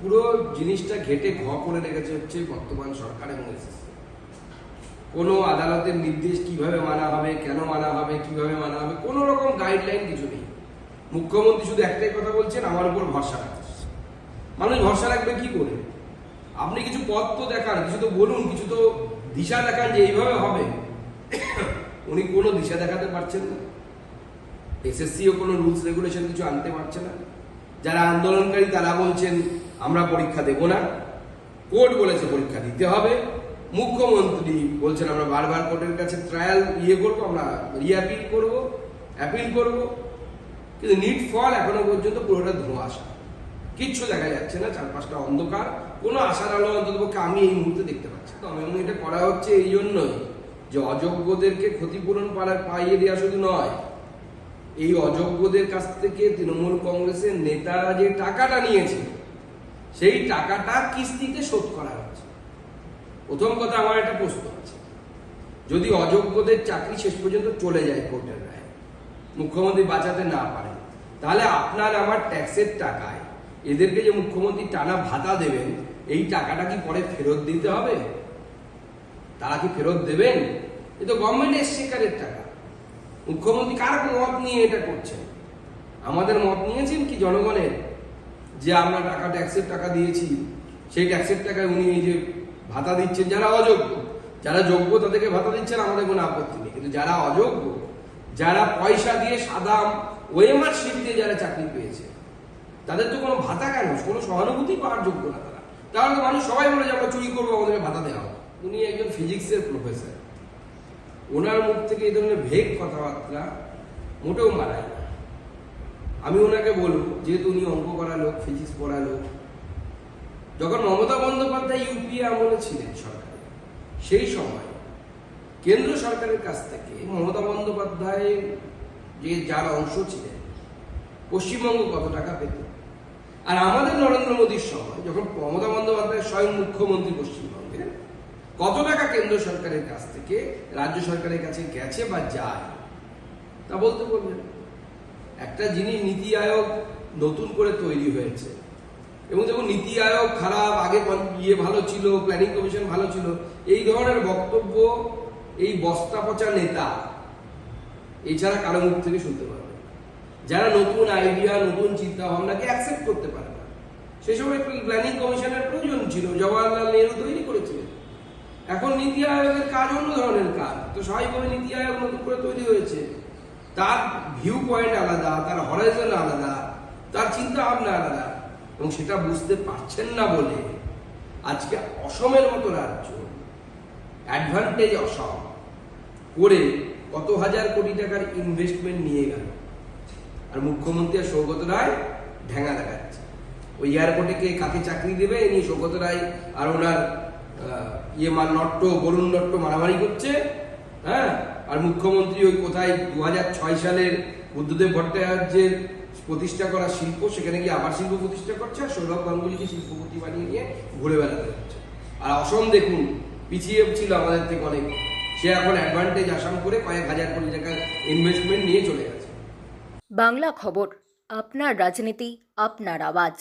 পুরো জিনিসটা ঘেটে ঘ করে রেখেছে হচ্ছে বর্তমান সরকার এবং কোনো আদালতের নির্দেশ কীভাবে মানা হবে, কেন মানা হবে, কীভাবে মানা হবে, কোনো রকম গাইডলাইন কিছু নেই। মুখ্যমন্ত্রী শুধু একটাই কথা বলছেন, আমার উপর ভরসা রাখছে মানুষ ভরসা রাখবে কি করে? আপনি কিছু পথ তো দেখান, কিছু তো বলুন, কিছু তো দিশা দেখান যে এইভাবে হবে। উনি কোনো দিশা দেখাতে পারছেন না। এসএসসিও কোনো রুলস রেগুলেশন কিছু আনতে পারছে না। যারা আন্দোলনকারী তারা বলছেন আমরা পরীক্ষা দেব না। কোর্ট বলেছে পরীক্ষা দিতে হবে। মুখ্যমন্ত্রী বলছেন, আমরা বারবার কোর্টের কাছে ট্রায়াল ইয়ে করব, আমরা রিঅ্যাপিল করব অ্যাপিল করব। কিন্তু নিট ফল এখনও পর্যন্ত পুরোটা ধোঁয়াশা কিচ্ছু দেখা যাচ্ছে না, চারপাশটা অন্ধকার। কোনো আশার আলো অন্ততপক্ষে আমি এই মুহূর্তে দেখতে পাচ্ছি না। এবং এটা করা হচ্ছে এই জন্যই যে অযোগ্যদেরকে ক্ষতিপূরণ পাড়া- পাইয়ে দেওয়া শুধু নয়, এই অযোগ্যদের কাছ থেকে তৃণমূল কংগ্রেসের নেতারা যে টাকাটা নিয়েছে সেই টাকাটা কিস্তিতে শোধ করা হচ্ছে প্রথম কথা আমার একটা প্রশ্ন আছে। যদি অযোগ্যদের চাকরি শেষ পর্যন্ত চলে যায় কোর্টের রায়, মুখ্যমন্ত্রী বাঁচাতে না পারে তাহলে আপনার আমার ট্যাক্সের টাকায় এদেরকে যে মুখ্যমন্ত্রী টানা ভাতা দেবেন, এই টাকাটা কি পরে ফেরত দিতে হবে? তারা কি ফেরত দেবেন? এ তো গভর্নমেন্টের শেখারের টাকা। মুখ্যমন্ত্রী কার মত নিয়ে এটা করছেন? আমাদের মত নিয়েছেন কি জনগণের? যে আমরা টাকা ট্যাক্সের টাকা দিয়েছি, সেই ট্যাক্সের টাকায় উনি এই যে ভাতা দিচ্ছেন, যারা অযোগ্য, যারা যোগ্য তাদেরকে ভাতা দিচ্ছেন, আমাদের কোনো আপত্তি নেই। কিন্তু যারা অযোগ্য, যারা পয়সা দিয়ে সাদা ওয়েমার শিট দিয়ে যারা চাকরি পেয়েছে, তাদের তো কোনো ভাতা কেন? কোনো সহানুভূতি পাওয়ার যোগ্য না তারা। তাহলে তো মানুষ সবাই বলে যে আমরা চুরি করব আমাদেরকে ভাতা দেওয়া হবে উনি একজন ফিজিক্সের প্রফেসর ওনার মুখ থেকে এই ধরনের ভেগ কথাবার্তা মোটেও মানায় আমি ওনাকে বলব, যেহেতু উনি অঙ্ক করা লোক ফিজিক্স পড়া লোক, যখন মমতা বন্দ্যোপাধ্যায় ইউপিএ আমলে ছিলেন সরকারে, সেই সময় কেন্দ্র সরকারের কাছ থেকে মমতা বন্দ্যোপাধ্যায় যে যার অংশ ছিলেন, পশ্চিমবঙ্গ কত টাকা পেত? আর আমাদের নরেন্দ্র মোদীর সময় যখন মমতা বন্দ্যোপাধ্যায় স্বয়ং মুখ্যমন্ত্রী পশ্চিমবঙ্গের কত টাকা কেন্দ্র সরকারের কাছ থেকে রাজ্য সরকারের কাছে গেছে বা যায়, তা বলতে বলবেন? একটা জিনিস নীতি আয়োগ নতুন করে তৈরি হয়েছে। এবং যখন নীতি আয়োগ খারাপ, আগে ইয়ে ভালো ছিল প্ল্যানিং কমিশন ভালো ছিল, এই ধরনের বক্তব্য, এই বস্তা পচা নেতা এছাড়া কারও মুখ থেকে শুনতে পারবে যারা নতুন আইডিয়া নতুন চিন্তা ভাবনাকে অ্যাকসেপ্ট করতে পারে না। সে সময় প্ল্যানিং কমিশনের প্রয়োজন ছিল, জওয়াহরলাল নেহরু তৈরি করেছিলেন। এখন নীতি আয়োগের কাজ অন্য ধরনের কাজ। তো স্বাভাবিকভাবে নীতি আয়োগ নতুন করে তৈরি হয়েছে। তার ভিউ পয়েন্ট আলাদা, তার হরাইজন আলাদা, তার চিন্তা ভাবনা আলাদা এবং সেটা বুঝতে পারছেন না বলে আজকে অসমের মতো রাজ্য অ্যাডভান্টেজ অসম, করে কত হাজার কোটি টাকার ইনভেস্টমেন্ট নিয়ে গেল। আর মুখ্যমন্ত্রী আর সৌগত রায় ঢেঙা দেখাচ্ছে। ওই এয়ারপোর্টে কে কাকে চাকরি দেবে, এ নিয়ে সৌগত রায় আর ওনার ইয়ে মান নট্ট বরুণ নট্ট মারামারি করছে হ্যাঁ? আর মুখ্যমন্ত্রী ওই কোথায় দু সালের বুদ্ধদেব ভট্টাচার্যের প্রতিষ্ঠা করা শিল্প, সেখানে গিয়ে আবার শিল্প প্রতিষ্ঠা করছে আর সৌরভ গাঙ্গুলিকে শিল্পপতি বানিয়ে নিয়ে ঘুরে বেড়াতে হচ্ছে। আর অসম, দেখুন, পিছিয়ে ছিল আমাদের থেকে অনেক। সে এখন অ্যাডভান্টেজ আসাম করে কয়েক হাজার কোটি টাকার ইনভেস্টমেন্ট নিয়ে চলে গেছে। বাংলা খবর, আপনার রাজনীতি, আপনার আওয়াজ।